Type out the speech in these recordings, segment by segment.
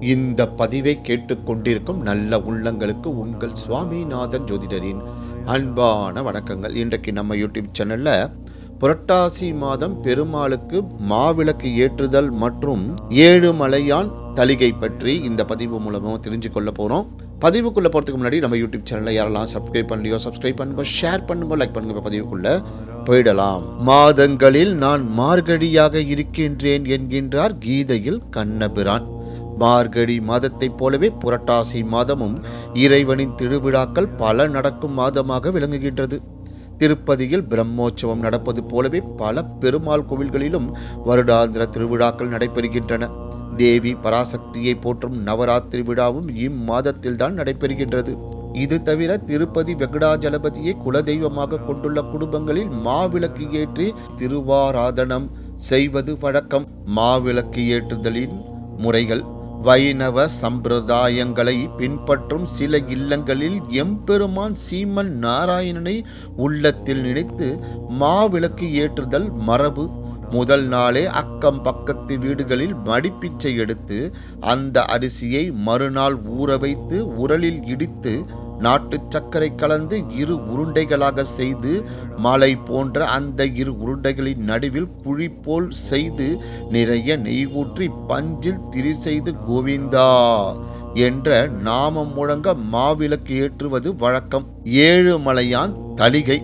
இந்த பதிவை கேட்டுக்கொண்டிருக்கும் நல்ல உள்ளங்களுக்கு உங்கள் சுவாமிநாதன் ஜோதிடரின் அன்பான வணக்கங்கள். இன்றைக்கு நம்ம யூடியூப் சேனல்ல புரட்டாசி மாதம் பெருமாளுக்கு மாவிளக்கு ஏற்றுதல் மற்றும் ஏழு மலையான் தலிகை பற்றி இந்த பதிவு மூலமாக தெரிஞ்சு கொள்ள போகிறோம் பதிவுக்குள்ளே போகிறதுக்கு முன்னாடி நம்ம யூடியூப் சேனலில் யாரெல்லாம் சப்ஸ்கிரைப் பண்ணலையோ சப்ஸ்கிரைப் பண்ணுங்க ஷேர் பண்ணுங்க லைக் பண்ணுங்க. பதிவுக்குள்ளே போயிடலாம். மாதங்களில் நான் மார்கழியாக இருக்கின்றேன் என்கின்றார் கீதையில் கண்ணபிரான். மார்கழி மாதத்தைப் போலவே புரட்டாசி மாதமும் இறைவனின் திருவிழாக்கள் பல நடக்கும் மாதமாக விளங்குகின்றது. திருப்பதியில் பிரம்மோற்சவம் நடப்பது போலவே பல பெருமாள் கோவில்களிலும் வருடாந்திர திருவிழாக்கள் நடைபெறுகின்றன. தேவி பராசக்தியை போற்றும் நவராத்திரி விழாவும் இம்மாதத்தில் தான் நடைபெறுகின்றது. இது தவிர திருப்பதி வெங்கடாஜலபதியை குலதெய்வமாக கொண்டுள்ள குடும்பங்களில் மாவிளக்கு ஏற்றி திருவாராதனம் செய்வது வழக்கம். மாவிளக்கு ஏற்றுதலின் முறைகள் வைணவ சம்பிரதாயங்களை பின்பற்றும் சில இல்லங்களில் எம்பெருமான் சீமன் நாராயணனை உள்ளத்தில் நினைத்து மாவிளக்கு ஏற்றுதல் மரபு. முதல் நாளே அக்கம் பக்கத்து வீடுகளில் மடிப்பிச்சை எடுத்து அந்த அரிசியை மறுநாள் ஊற வைத்து உரலில் இடித்து நாட்டு சர்க்கரை கலந்து இரு உருண்டைகளாக செய்து மலை போன்ற அந்த இரு உருண்டைகளின் நடுவில் குழி போல் செய்து நிறைய நெய் ஊற்றி பஞ்சில் திரி செய்து கோவிந்தா என்ற நாமம் முழங்க மாவிளக்கு ஏற்றுவது வழக்கம். ஏழு மலையான் தலிகை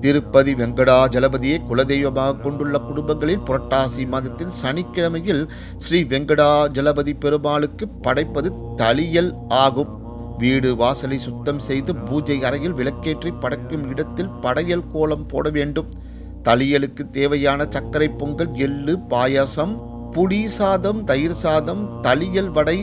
திருப்பதி வெங்கடாஜலபதியை குலதெய்வமாக கொண்டுள்ள குடும்பங்களில் புரட்டாசி மாதத்தில் சனிக்கிழமையில் ஸ்ரீ வெங்கடாஜலபதி பெருமாளுக்கு படைப்பது தளியல் ஆகும். வீடு வாசலை சுத்தம் செய்து பூஜை அறையில் விளக்கேற்றி படைக்கும் இடத்தில் படையல் கோலம் போட வேண்டும். தளியலுக்கு தேவையான சர்க்கரை பொங்கல் எள்ளு பாயாசம் புளி சாதம் தயிர் சாதம் தளியல் வடை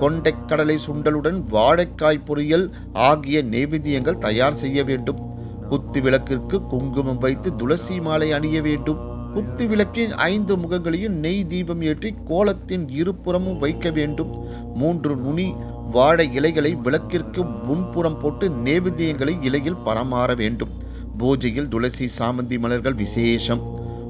கொண்டைக்கடலை சுண்டலுடன் வாழைக்காய் பொரியல் ஆகிய நெய்வேத்தியங்கள் தயார் செய்ய வேண்டும். குத்து விளக்கிற்கு குங்குமம் வைத்து துளசி மாலை அணிய வேண்டும். குத்து விளக்கின் ஐந்து முகங்களையும் நெய் தீபம் ஏற்றி கோலத்தின் இருபுறமும் வைக்க வேண்டும். மூன்று நுனி வாழை இலைகளை விளக்கிற்கு முன்புறம் போட்டு நேவேத்தியங்களை இலையில் பரமாற வேண்டும். பூஜையில் துளசி சாமந்தி மலர்கள் விசேஷம்.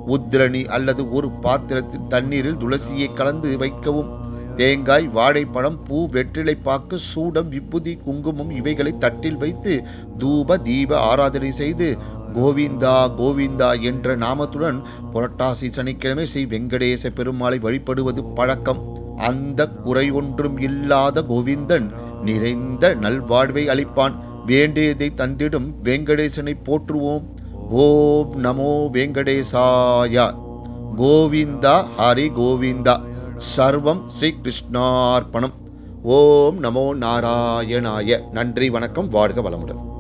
உத்திரணி அல்லது ஒரு பாத்திரத்தில் தண்ணீரில் துளசியை கலந்து வைக்கவும். தேங்காய் வாழைப்பழம் பூ வெற்றிலைப்பாக்கு சூடம் விபூதி குங்குமம் இவைகளை தட்டில் வைத்து தூப தீப ஆராதனை செய்து கோவிந்தா கோவிந்தா என்ற நாமத்துடன் புரட்டாசி சனிக்கிழமை ஸ்ரீ வெங்கடேச பெருமாளை வழிபடுவது பழக்கம். அந்த குறை ஒன்றும் இல்லாத கோவிந்தன் நிறைந்த நல்வாழ்வை அளிப்பான். வேண்டியதை தந்திடும் வெங்கடேசனை போற்றுவோம். ஓம் நமோ வெங்கடேசாயா. கோவிந்தா ஹரி கோவிந்தா. சர்வம் ஸ்ரீ கிருஷ்ணார்ப்பணம் ஓம் நமோ நாராயணாய. நன்றி வணக்கம் வாழ்க வளமுடன்.